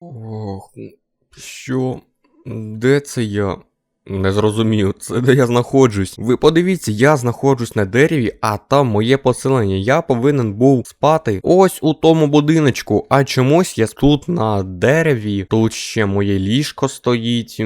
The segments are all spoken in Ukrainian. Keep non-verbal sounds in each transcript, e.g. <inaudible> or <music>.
Ох, що? Де це я? Не зрозумів, це де я знаходжусь. Ви подивіться, я знаходжусь на дереві, а там моє поселення. Я повинен був спати ось у тому будиночку. А чомусь я тут на дереві. Тут ще моє ліжко стоїть.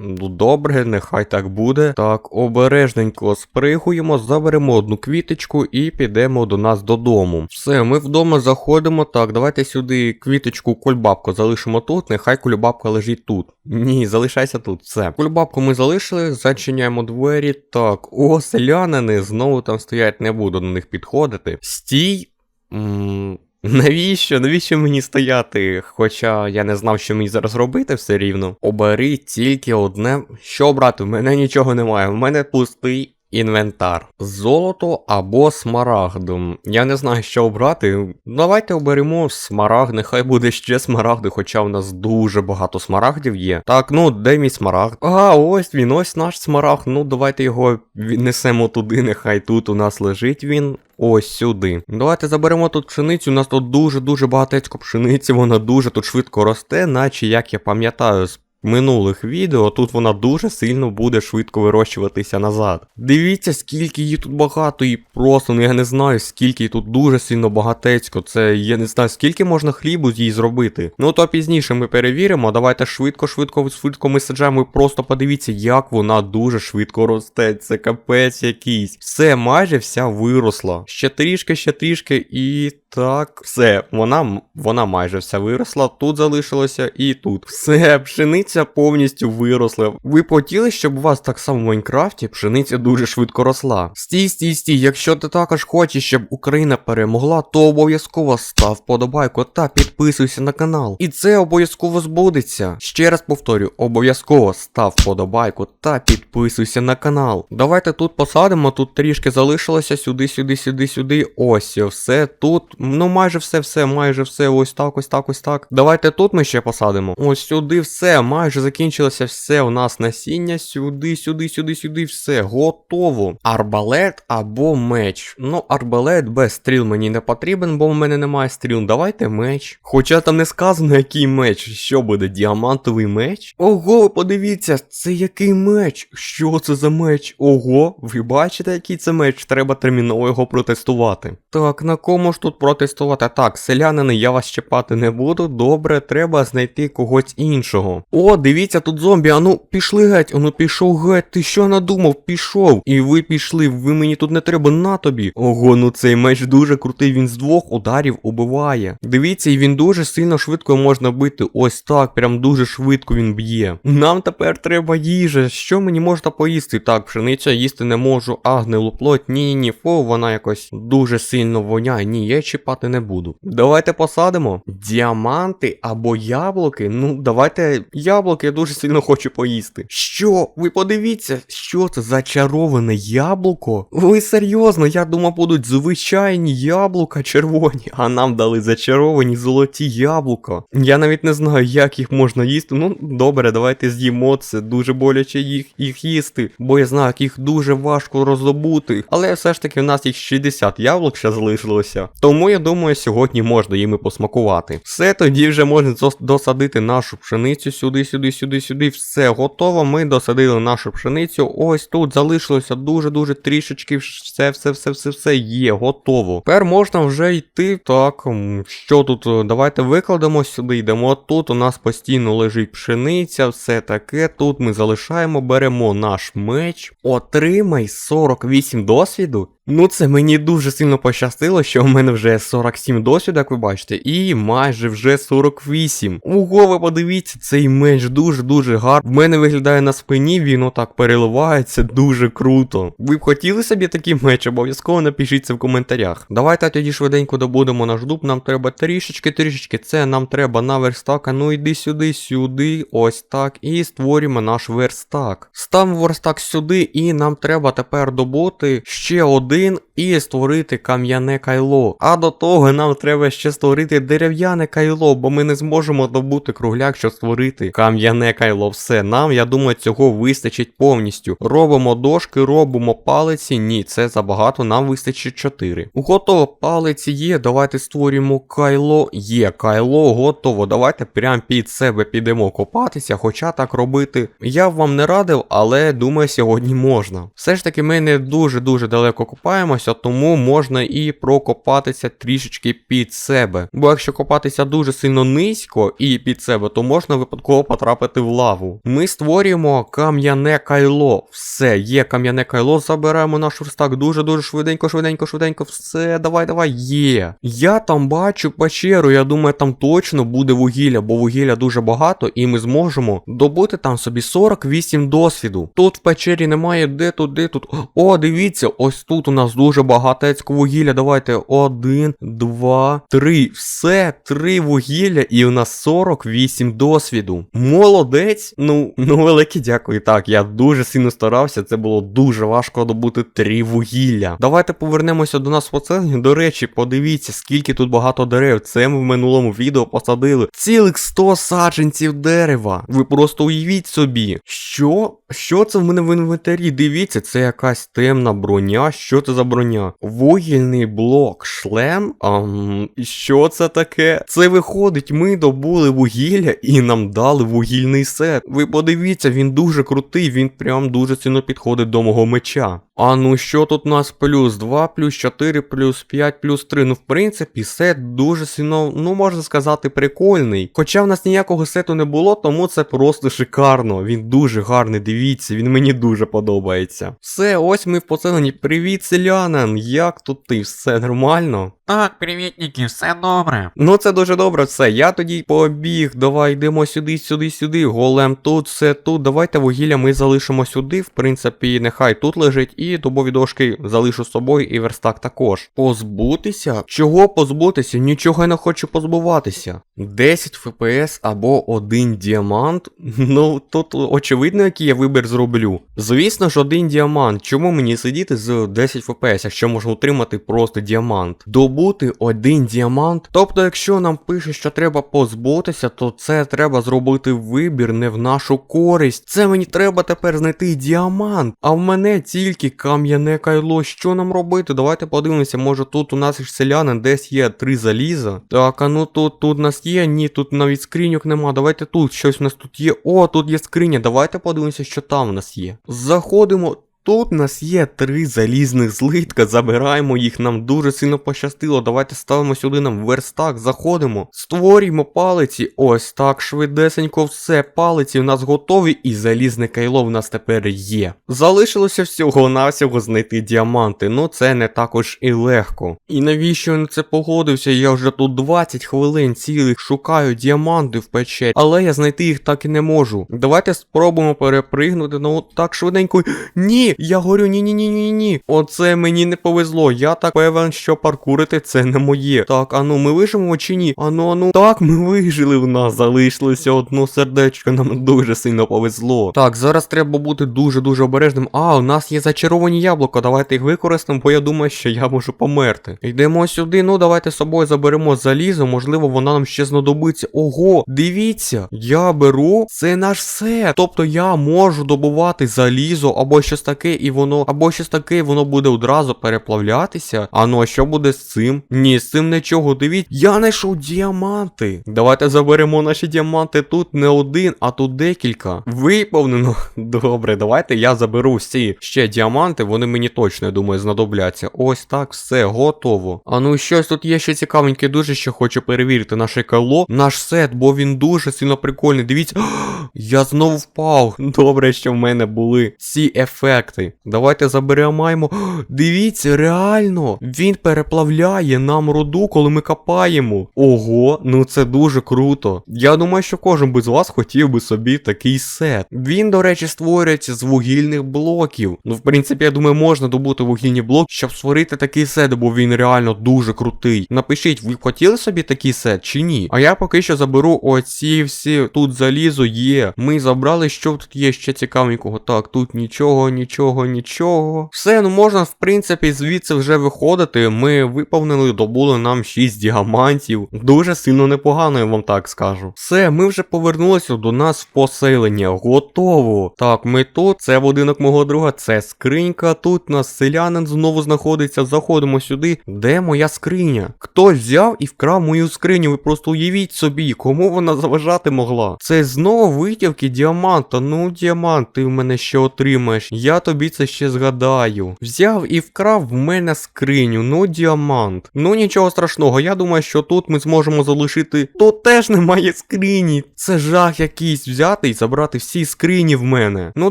Ну добре, нехай так буде. Так, обережненько спригуємо, заберемо одну квіточку і підемо до нас додому. Все, ми вдома заходимо. Так, давайте сюди квіточку кульбабку залишимо тут. Нехай кульбабка лежить тут. Ні, залишайся тут. Все. Кульбабку ми залишили, зачиняємо двері. Так, о, селянини знову там стоять, не буду до них підходити. Стій. М, Навіщо? Навіщо мені стояти? Хоча я не знав, що мені зараз робити все рівно. Обери тільки одне. Що брати? В мене нічого немає. В мене пустий інвентар. Золото або смарагд. Я не знаю, що обрати. Давайте оберемо смарагд. Нехай буде ще смарагди, хоча в нас дуже багато смарагдів є. Так, ну де мій смарагд? А, ось він, ось наш смарагд. Ну, давайте його віднесемо туди, нехай тут у нас лежить він. Ось сюди. Давайте заберемо тут пшеницю. У нас тут дуже-дуже багатецько пшениці, вона дуже тут швидко росте, наче як я пам'ятаю з минулих відео, тут вона дуже сильно буде швидко вирощуватися назад. Дивіться, скільки її тут багато, і просто, ну я не знаю, скільки її тут дуже сильно багатецько. Це я не знаю, скільки можна хлібу з її зробити. Ну то пізніше ми перевіримо. Давайте швидко, швидко, швидко ми саджаємо. І просто подивіться, як вона дуже швидко росте. Це капець якийсь. Все, майже вся виросла. Ще трішки, ще трішки, і так, все, вона, вона майже вся виросла. Тут залишилося і тут. Все, пшениця повністю виросла. Ви хотіли, щоб у вас так само в Майнкрафті пшениця дуже швидко росла. Стій, стій, стій, якщо ти також хочеш, щоб Україна перемогла, то обов'язково став вподобайку та підписуйся на канал. І це обов'язково збудеться. Ще раз повторю, обов'язково став вподобайку та підписуйся на канал. Давайте тут посадимо, тут трішки залишилося сюди, сюди, сюди, сюди. Ось все тут. Ну майже все, все, майже все. Ось так, ось так, ось так. Давайте тут ми ще посадимо. Ось сюди все, майже закінчилося все. У нас насіння. Сюди, сюди, сюди, сюди, все. Готово. Арбалет або меч. Ну, арбалет без стріл мені не потрібен, бо в мене немає стріл. Давайте меч. Хоча там не сказано, який меч. Що буде, діамантовий меч? Ого, подивіться, це який меч? Що це за меч? Ого, ви бачите, який це меч? Треба терміново його протестувати. Так, на кому ж тут протестувати? Так, селянини, я вас чіпати не буду. Добре, треба знайти когось іншого. О, дивіться, тут зомбі. Ану, пішли геть, ану пішов геть. Ти що надумав? Пішов. І ви пішли, ви мені тут не треба на тобі. Ого, ну цей меч дуже крутий, він з двох ударів убиває. Дивіться, і він дуже сильно швидко можна бити. Ось так, прям дуже швидко він б'є. Нам тепер треба їжа. Що мені можна поїсти? Так, пшениця їсти не можу, а гнилу плоть. Ні, ні, ні, фу, вона якось дуже сильно воняє. Ні, я чіпати не буду. Давайте посадимо. Діаманти або яблуки. Ну, давайте яблуки, я дуже сильно хочу поїсти. Що? Ви подивіться, що це за чароване яблуко? Ви серйозно, я думав, будуть звичайні яблука червоні, а нам дали зачаровані золоті яблука. Я навіть не знаю, як їх можна їсти. Ну, добре, давайте з'їмо це. Дуже боляче їх, їх їсти, бо я знаю, як їх дуже важко роздобути. Але все ж таки в нас їх 60 яблук ще залишилося. Тому я думаю, сьогодні можна їми посмакувати. Все все, тоді вже можна досадити нашу пшеницю сюди, сюди, сюди, сюди. Все готово. Ми досадили нашу пшеницю. Ось тут залишилося дуже-дуже трішечки. Все, все, все, все, все є, готово. Тепер можна вже йти. Так, що тут? Е, Давайте викладемо сюди, йдемо. Тут у нас постійно лежить пшениця, все таке. Тут ми залишаємо, беремо наш меч. Отримай 48 досвіду. Ну, це мені дуже сильно пощастило, що в мене вже 47 досвіду, як ви бачите, і майже вже 48. Ого, ви подивіться, цей меч дуже-дуже гарний. В мене виглядає на спині, він отак переливається дуже круто. Ви б хотіли собі такий меч? Обов'язково напишіть це в коментарях. Давайте тоді швиденько добудемо наш дуб. Нам треба трішечки, трішечки. Це нам треба на верстак. Ну йди сюди, сюди, ось так. І створюємо наш верстак. Ставимо верстак сюди, і нам треба тепер добути ще один один і створити кам'яне кайло. А до того нам треба ще створити дерев'яне кайло, бо ми не зможемо добути кругляк, щоб створити кам'яне кайло. Все, нам, я думаю, цього вистачить повністю. Робимо дошки, робимо палиці. Ні, це забагато, нам вистачить 4. Готово, палиці є. Давайте створюємо кайло. Є кайло, готово. Давайте прямо під себе підемо копатися. Хоча так робити я б вам не радив, але думаю, сьогодні можна. Все ж таки, ми не дуже-дуже далеко копаємося, тому можна і прокопатися трішечки під себе. Бо якщо копатися дуже сильно низько і під себе, то можна випадково потрапити в лаву. Ми створюємо кам'яне кайло. Все, є кам'яне кайло, забираємо наш верстак дуже-дуже швиденько, швиденько, швиденько. Все, давай, давай, є. Я там бачу печеру, я думаю, там точно буде вугілля, бо вугілля дуже багато, і ми зможемо добути там собі 48 досвіду. Тут в печері немає де тут, де тут. О, дивіться, ось тут у нас дуже багатецько вугілля. Давайте один, два, три. Все, три вугілля, і у нас 48 досвіду. Молодець. Ну, ну велике дякую. Так, я дуже сильно старався. Це було дуже важко добути три вугілля. Давайте повернемося до нас в оцелені. До речі, подивіться, скільки тут багато дерев. Це ми в минулому відео посадили. Цілих 100 саджанців дерева. Ви просто уявіть собі. Що? Що це в мене в інвентарі? Дивіться, це якась темна броня. Що це за броня? Вугільний блок, шлем? Ам, що це таке? Це виходить, ми добули вугілля і нам дали вугільний сет. Ви подивіться, він дуже крутий, він прям дуже сильно підходить до мого меча. А ну що тут у нас плюс 2, плюс 4, плюс 5, плюс 3. Ну, в принципі, сет дуже сильно, ну можна сказати, прикольний. Хоча в нас ніякого сету не було, тому це просто шикарно. Він дуже гарний, дивіться, він мені дуже подобається. Все, ось ми в поселенні. Привіт, селянин! Як тут ти? Все нормально? Так, привітники, все добре. Ну це дуже добре, все. Я тоді побіг. Давай йдемо сюди, сюди, сюди. Голем тут, все тут. Давайте вугілля ми залишимо сюди. В принципі, нехай тут лежить. І дубові дошки залишу з собою, і верстак також. Позбутися? Чого позбутися? Нічого я не хочу позбуватися. 10 ФПС або один діамант. <laughs> Ну, тут очевидно, який я вибір зроблю. Звісно ж, один діамант. Чому мені сидіти з 10 ФПС, якщо можна отримати просто діамант? Добути один діамант. Тобто, якщо нам пише, що треба позбутися, то це треба зробити вибір не в нашу користь. Це мені треба тепер знайти діамант. А в мене тільки кам'яне кайло. Що нам робити? Давайте подивимося, може тут у нас ж селяни десь є три заліза. Так, а ну тут, тут нас є, ні, тут навіть скриньок нема. Давайте тут щось у нас тут є. О, тут є скриня. Давайте подивимося, що там у нас є. Заходимо. Тут у нас є три залізних злитка, забираємо їх, нам дуже сильно пощастило. Давайте ставимо сюди нам верстак, заходимо, створюємо палиці. Ось так, швидесенько все. Палиці у нас готові, і залізне кайло в нас тепер є. Залишилося всього-навсього знайти діаманти, ну це не також і легко. І навіщо я це погодився? Я вже тут 20 хвилин цілих шукаю діаманти в печері, але я знайти їх так і не можу. Давайте спробуємо перепригнути, ну так швиденько. Ні! Я говорю, ні-ні-ні-ні-ні. Оце мені не повезло. Я так певен, що паркурити це не моє. Так, ану, ми виживемо чи ні? Ану, ану. Так, ми вижили. В нас залишилося одно сердечко. Нам дуже сильно повезло. Так, зараз треба бути дуже-дуже обережним. А, у нас є зачаровані яблука. Давайте їх використаємо, бо я думаю, що я можу померти. Йдемо сюди. Ну, давайте з собою заберемо залізо. Можливо, вона нам ще знадобиться. Ого, дивіться, я беру. Це наш сет. Тобто я можу добувати залізо або щось таке, і воно, або щось таке, і воно буде одразу переплавлятися. А ну а що буде з цим? Ні, з цим нічого. Дивіться, я знайшов діаманти. Давайте заберемо наші діаманти тут не один, а тут декілька. Виповнено. <laughs> Добре, давайте я заберу всі ще діаманти, вони мені точно, я думаю, знадобляться. Ось так, все, готово. А ну щось тут є ще цікавеньке, дуже ще хочу перевірити наше кайло, наш сет, бо він дуже сильно прикольний. Дивіться, <gasps> я знову впав. Добре, що в мене були ці ефекти. Давайте заберемо. <gasps> Дивіться, реально, він переплавляє нам руду, коли ми копаємо. Ого, ну це дуже круто. Я думаю, що кожен би з вас хотів би собі такий сет. Він, до речі, створюється з вугільних блоків. Ну, в принципі, я думаю, можна добути вугільні блоки, щоб створити такий сет, бо він реально дуже крутий. Напишіть, ви хотіли собі такий сет чи ні? А я поки що заберу оці всі тут залізо є. Ми забрали, що тут є ще цікавенького. Так, тут нічого, нічого. Нічого, нічого. Все, ну можна, в принципі, звідси вже виходити. Ми виповнили, добули нам 6 діамантів. Дуже сильно непогано, я вам так скажу. Все, ми вже повернулися до нас в поселення. Готово. Так, ми тут, це будинок мого друга, це скринька. Тут нас селянин знову знаходиться. Заходимо сюди. Де моя скриня? Хтось взяв і вкрав мою скриню. Ви просто уявіть собі, кому вона заважати могла. Це знову витівки діаманта. Ну, діамант, ти в мене ще отримаєш. Я тобі це ще згадаю. Взяв і вкрав в мене скриню. Ну, діамант. Ну нічого страшного. Я думаю, що тут ми зможемо залишити. Тут теж немає скрині. Це жах якийсь взяти і забрати всі скрині в мене. Ну,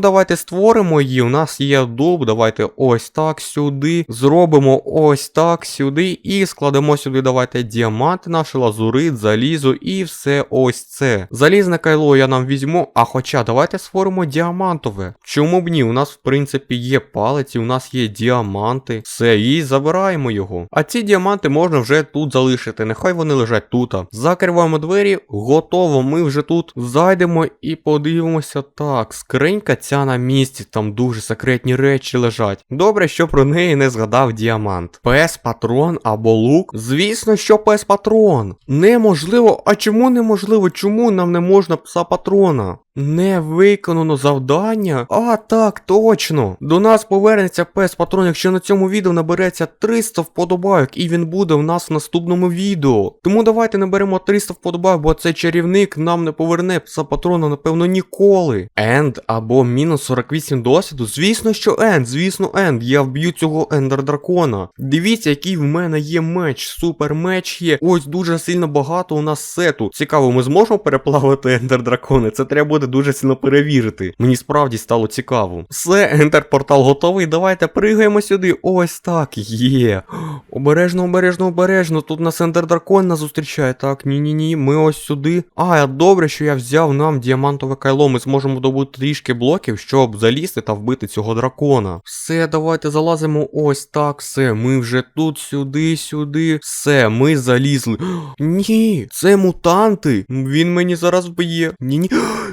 давайте створимо її. У нас є дуб. Давайте ось так сюди. Зробимо ось так сюди. І складемо сюди. Давайте діаманти наші, лазурит, залізо і все ось це. Залізне кайло я нам візьму. А хоча давайте створимо діамантове. Чому б ні? У нас, в принципі, є палиці, у нас є діаманти. Все, і забираємо його. А ці діаманти можна вже тут залишити. Нехай вони лежать тут. Закриваємо двері, готово. Ми вже тут зайдемо і подивимося. Так, скринька ця на місці, там дуже секретні речі лежать. Добре, що про неї не згадав діамант. Пес патрон або лук? Звісно, що пес патрон. Неможливо. А чому неможливо? Чому нам не можна пса патрона? Не виконано завдання? А, так, точно. До нас повернеться пес патрон, якщо на цьому відео набереться 300 вподобайок, і він буде в нас в наступному відео. Тому давайте наберемо 300 вподобайок, бо цей чарівник нам не поверне пса патрона, напевно, ніколи. Енд або мінус 48 досвіду. Звісно, що енд, звісно, енд. Я вб'ю цього ендер дракона. Дивіться, який в мене є меч. Супер меч є. Ось дуже сильно багато у нас сету. Цікаво, ми зможемо переплавити ендер дракони? Це треба буде дуже сильно перевірити. Мені справді стало цікаво. Все, ендер портал готовий. Давайте пригаємо сюди. Ось так. Є. Обережно, обережно, обережно. Тут нас ендер дракон нас зустрічає. Так, ні-ні-ні. Ми ось сюди. А, добре, що я взяв нам діамантове кайло. Ми зможемо добути трішки блоків, щоб залізти та вбити цього дракона. Все, давайте залазимо. Ось так, все. Ми вже тут, сюди, сюди. Все, ми залізли. <gasps> Ні, це мутанти. Він мені зараз вб'є. Ні-ні.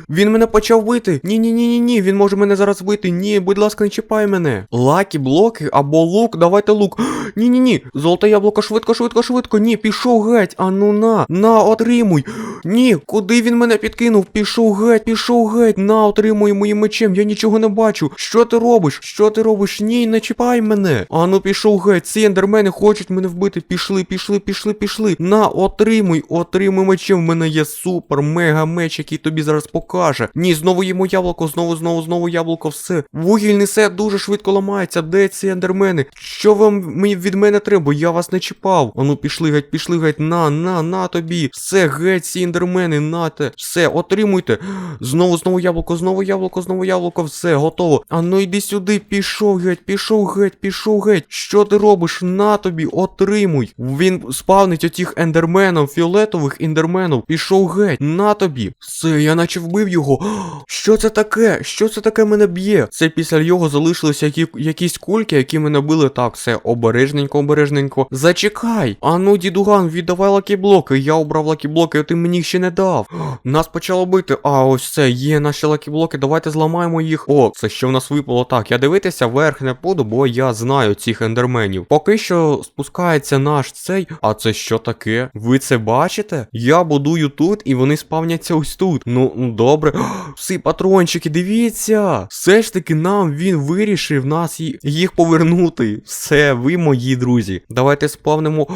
Він мене почав бити. Ні, ні, ні, ні, ні. Він може мене зараз вбити. Ні, будь ласка, не чіпай мене. Лакі блоки або лук. Давайте лук. Ні, ні, ні. Золоте яблуко, швидко, швидко, швидко. Ні, пішов геть. А ну на, на, отримуй. Ні, куди він мене підкинув? Пішов геть, пішов геть. На, отримуй моїм мечем. Я нічого не бачу. Що ти робиш? Що ти робиш? Ні, не чіпай мене. А ну пішов геть. Ці ендермени хочуть мене вбити. Пішли, пішли, пішли, пішли. На, отримуй, отримуй мечем. В мене є супер, мега меч, який тобі зараз покаже. Ні, знову їмо яблуко, знову, знову, знову яблуко, все. Вугільний сет дуже швидко ламається. Де ці ендермени? Що вам від мене треба? Я вас не чіпав. А ну пішли геть, пішли геть. На, на, на тобі. Все, геть, ці ендермени, нате. Все, отримуйте. Знову, знову яблуко, знову яблуко, знову яблуко, все, готово. А ну йди сюди, пішов геть, пішов геть, пішов геть. Що ти робиш? На тобі, отримуй. Він спавнить отіх ендерменів, фіолетових ендерменів. Пішов геть, на тобі. Все, я наче вбив його. Що це таке? Що це таке мене б'є? Це після його залишилися які, якісь кульки, які мене били. Так, все, обережненько, обережненько. Зачекай. А ну, дідуган, віддавай лакіблоки. Я обрав лакіблоки, а ти мені їх ще не дав. Нас почало бити. А, ось це, є наші лакіблоки. Давайте зламаємо їх. О, це що в нас випало. Так, я дивитися вверх не буду, бо я знаю цих ендерменів. Поки що спускається наш цей. А це що таке? Ви це бачите? Я будую тут, і вони спавняться ось тут. Ну, ну добре. Всі патрончики, дивіться. Все ж таки нам він вирішив нас їх повернути. Все, ви мої друзі. Давайте спавнимо.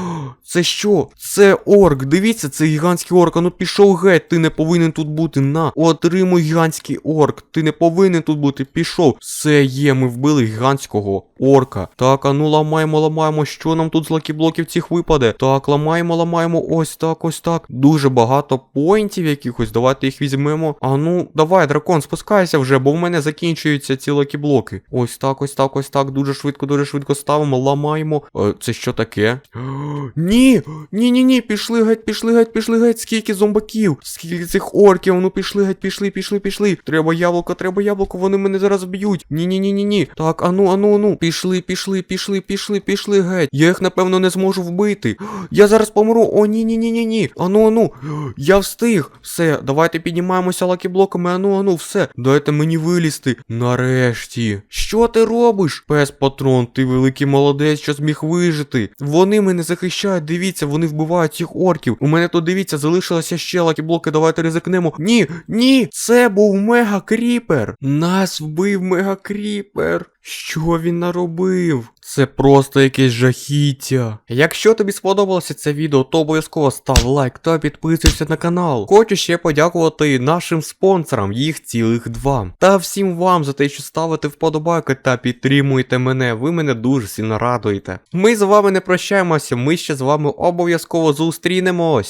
Це що? Це орк. Дивіться, це гігантський орк. Ну пішов геть, ти не повинен тут бути. На, отримуй гігантський орк. Ти не повинен тут бути. Пішов. Все є, ми вбили гігантського орка. Так, а ну ламаємо, ламаємо. Що нам тут з лакіблоків цих випаде? Так, ламаємо, ламаємо. Ось так, ось так. Дуже багато поінтів якихось. Давайте їх візьмемо. А ну, давай, дракон, спускайся вже, бо в мене закінчуються ці лакіблоки. Ось так, ось так, ось так. Дуже швидко, дуже швидко ставимо, ламаємо. Е, це що таке? <gasps> Ні, ні, ні, ні, пішли геть, пішли геть, пішли геть. Скільки зомбаків, скільки цих орків. Ну пішли геть, пішли, пішли, пішли. Треба яблуко, треба яблуко, вони мене зараз б'ють. Ні, ні, ні, ні, ні. Так, ану, ану, ану. Пішли, пішли, пішли, пішли, пішли геть. Я їх, напевно, не зможу вбити. <gasps> Я зараз помру. О, ні, ні, ні, ні, ні. Ану, ану. <gasps> Я встиг. Все, давайте піднімаємося лакіблоками, ану, ану, все, дайте мені вилізти. Нарешті. Що ти робиш? Пес патрон, ти великий молодець, що зміг вижити. Вони мене захищають, дивіться, вони вбивають цих орків. У мене тут дивіться, залишилося ще лакіблоки, давайте ризикнемо. Ні, ні, це був мега кріпер. Нас вбив мега кріпер. Що він наробив? Це просто якесь жахіття. Якщо тобі сподобалося це відео, то обов'язково став лайк та підписуйся на канал. Хочу ще подякувати нашим спонсорам, їх цілих два. Та всім вам за те, що ставите вподобайки та підтримуєте мене. Ви мене дуже сильно радуєте. Ми з вами не прощаємося, ми ще з вами обов'язково зустрінемось.